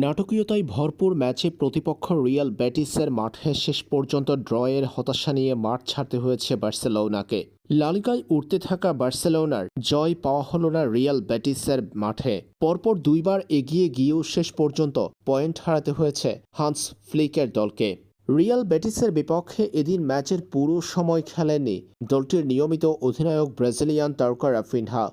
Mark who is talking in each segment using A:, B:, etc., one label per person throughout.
A: নাটকীয়তায় ভরপুর ম্যাচে প্রতিপক্ষ রিয়াল ব্যাটিসের মাঠে শেষ পর্যন্ত ড্রয়ের হতাশা নিয়ে মাঠ ছাড়তে হয়েছে বার্সেলোনাকে। লালিকায় উঠতে থাকা বার্সেলোনার জয় পাওয়া হল না রিয়াল ব্যাটিসের মাঠে। পরপর দুইবার এগিয়ে গিয়েও শেষ পর্যন্ত পয়েন্ট হারাতে হয়েছে হান্স ফ্লিকের দলকে। রিয়াল ব্যাটিসের বিপক্ষে এদিন ম্যাচের পুরো সময় খেলেননি দলটির নিয়মিত অধিনায়ক ব্রাজিলিয়ান তারকা রাফিনহা।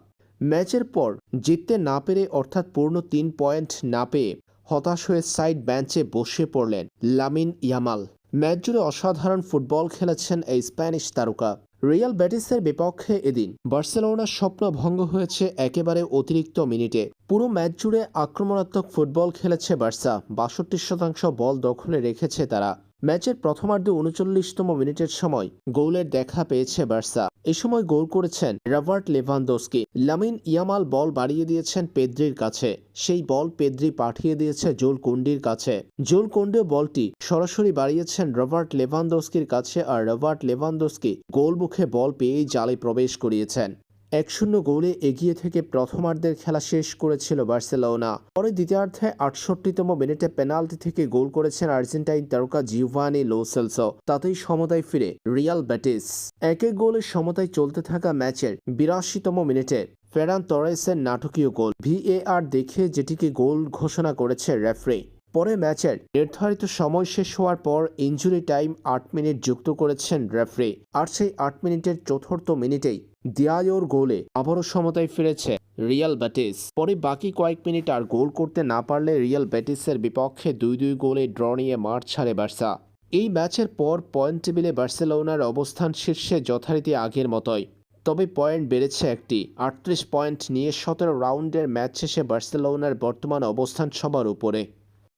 A: ম্যাচের পর জিততে না পেরে অর্থাৎ পূর্ণ তিন পয়েন্ট না পেয়ে হতাশ হয়ে সাইড বেঞ্চে বসে পড়লেন লামিন ইয়ামাল। ম্যাচ জুড়ে অসাধারণ ফুটবল খেলেছেন এই স্প্যানিশ তারকা। রিয়াল ব্যাটিসের বিপক্ষে এদিন বার্সেলোনার স্বপ্ন ভঙ্গ হয়েছে একেবারে অতিরিক্ত মিনিটে। পুরো ম্যাচ জুড়ে আক্রমণাত্মক ফুটবল খেলেছে বার্সা। বাষট্টি শতাংশ বল দখলে রেখেছে তারা। ম্যাচের প্রথমার্ধে উনচল্লিশতম মিনিটের সময় গোলের দেখা পেয়েছে বার্সা। এ সময় গোল করেছেন Robert Lewandowski. Lamine Yamal ball বাড়িয়ে দিয়েছেন পেদ্রির কাছে। সেই বল পেদ্রি পাঠিয়ে দিয়েছে জোল কুন্ডির কাছে। জোল কুন্ডে বলটি সরাসরি বাড়িয়েছেন রবার্ট লেভানদোস্কির কাছে আর রবার্ট লেভানদোস্কি গোল মুখে বল পেয়েই জালে প্রবেশ করিয়েছেন। এক শূন্য গোলে এগিয়ে থেকে প্রথমার্ধের খেলা শেষ করেছিল বার্সেলোনা। পরে দ্বিতীয়ার্ধে আটষট্টিতম মিনিটে পেনাল্টি থেকে গোল করেছেন আর্জেন্টাইন তারকা জিওভানি লোসেলসো তাতেই সমতায় ফিরে রিয়াল ব্যাটিস এক গোলের সমতায় চলতে থাকা ম্যাচের বিরাশিতম মিনিটে ফেরান তরেসের নাটকীয় গোল। ভিএআর দেখে যেটিকে গোল ঘোষণা করেছে রেফারি। পরে ম্যাচের নির্ধারিত সময় শেষ হওয়ার পর ইঞ্জুরি টাইম আট মিনিট যুক্ত করেছেন রেফারি, আর সেই আট মিনিটের চতুর্থ মিনিটেই দিয়ায়োর গোলে আবারও সমতায় ফিরেছে রিয়াল ব্যাটিস। পরে বাকি কয়েক মিনিট আর গোল করতে না পারলে রিয়াল ব্যাটিসের বিপক্ষে দুই দুই গোলে ড্র নিয়ে মাঠ ছাড়ে বার্সা। এই ম্যাচের পর পয়েন্ট টেবিলে বার্সেলোনার অবস্থান শীর্ষে যথারীতি আগের মতোই। তবে পয়েন্ট বেড়েছে একটি, আটত্রিশ পয়েন্ট নিয়ে সতেরো রাউন্ডের ম্যাচ শেষে বার্সেলোনার বর্তমান অবস্থান সবার উপরে।